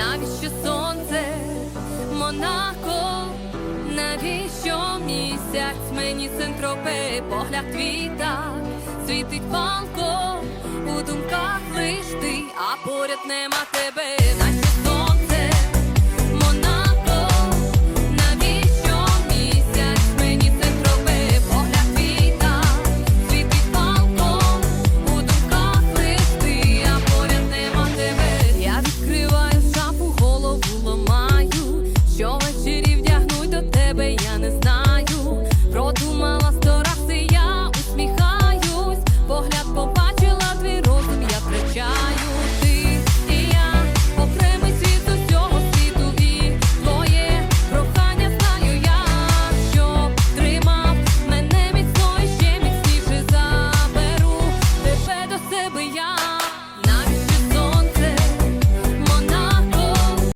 Навіщо сонце, Монако, навіщо місяць? Мені синтропи, погляд твій світить палко, у думках лиш ти, а поряд нема тебе. тебе я.